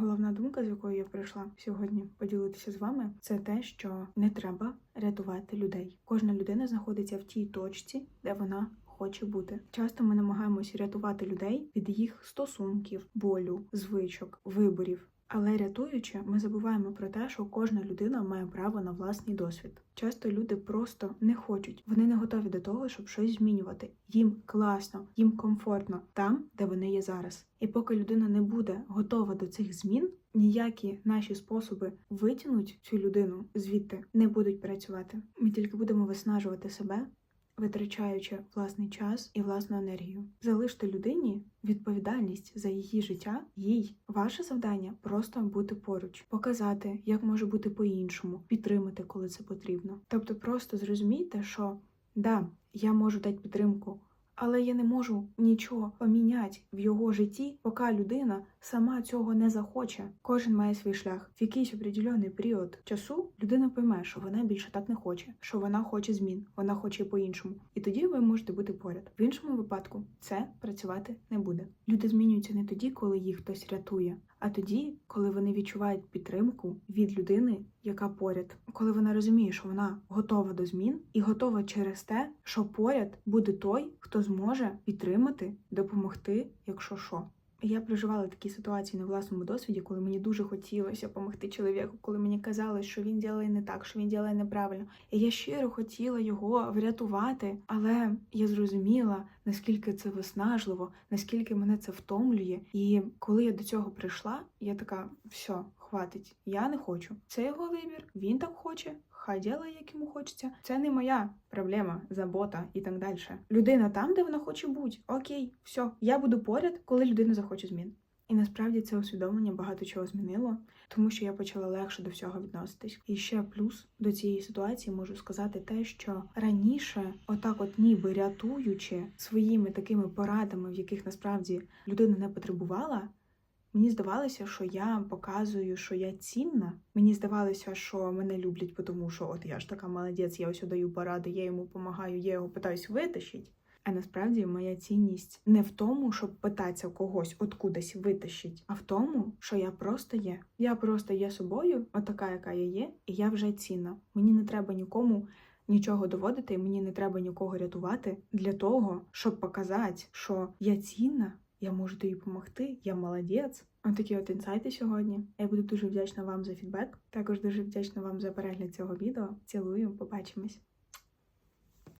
головна думка, з якою я прийшла сьогодні поділитися з вами, це те, що не треба рятувати людей. Кожна людина знаходиться в тій точці, де вона. Хоче бути часто ми намагаємося рятувати людей від їх стосунків, болю, звичок, виборів. Але рятуючи, ми забуваємо про те, що кожна людина має право на власний досвід. Часто люди просто не хочуть, вони не готові до того, щоб щось змінювати. Їм класно, їм комфортно там, де вони є зараз. І поки людина не буде готова до цих змін, ніякі наші способи витягнути цю людину звідти не будуть працювати. Ми тільки будемо виснажувати себе, витрачаючи власний час і власну енергію. Залиште людині відповідальність за її життя, їй ваше завдання просто бути поруч, показати, як може бути по-іншому, підтримати, коли це потрібно. Тобто, просто зрозумійте, що да, я можу дати підтримку. Але я не можу нічого поміняти в його житті, поки людина сама цього не захоче. Кожен має свій шлях. В якийсь определений період часу людина пойме, що вона більше так не хоче, що вона хоче змін, вона хоче по-іншому. І тоді ви можете бути поряд. В іншому випадку це працювати не буде. Люди змінюються не тоді, коли їх хтось рятує, а тоді, коли вони відчувають підтримку від людини, яка поряд, коли вона розуміє, що вона готова до змін і готова через те, що поряд буде той, хто зможе підтримати, допомогти, якщо що. Я проживала такі ситуації на власному досвіді, коли мені дуже хотілося допомогти чоловіку, коли мені казали, що він ділає не так, що він ділає неправильно. І я щиро хотіла його врятувати, але я зрозуміла, наскільки це виснажливо, наскільки мене це втомлює. І коли я до цього прийшла, я така: все, хватить, я не хочу. Це його вибір, він так хоче. Хай ділає, як йому хочеться. Це не моя проблема, забота і так далі. Людина там, де вона хоче бути. Окей, все, я буду поряд, коли людина захоче змін. І насправді це усвідомлення багато чого змінило, тому що я почала легше до всього відноситись. І ще плюс до цієї ситуації можу сказати те, що раніше, отак, от ніби рятуючи своїми такими порадами, в яких насправді людина не потребувала. Мені здавалося, що я показую, що я цінна. Мені здавалося, що мене люблять, тому що от я ж така молодець, я ось даю поради, я йому допомагаю, я його питаюсь витащити. А насправді моя цінність не в тому, щоб питатися когось откудись витащить, а в тому, що я просто є. Я просто є собою, отака, яка я є, і я вже цінна. Мені не треба нікому нічого доводити, мені не треба нікого рятувати для того, щоб показати, що я цінна. Я можу тобі допомогти, я молодець. Ось такі от інсайти сьогодні. Я буду дуже вдячна вам за фідбек. Також дуже вдячна вам за перегляд цього відео. Цілую, побачимось.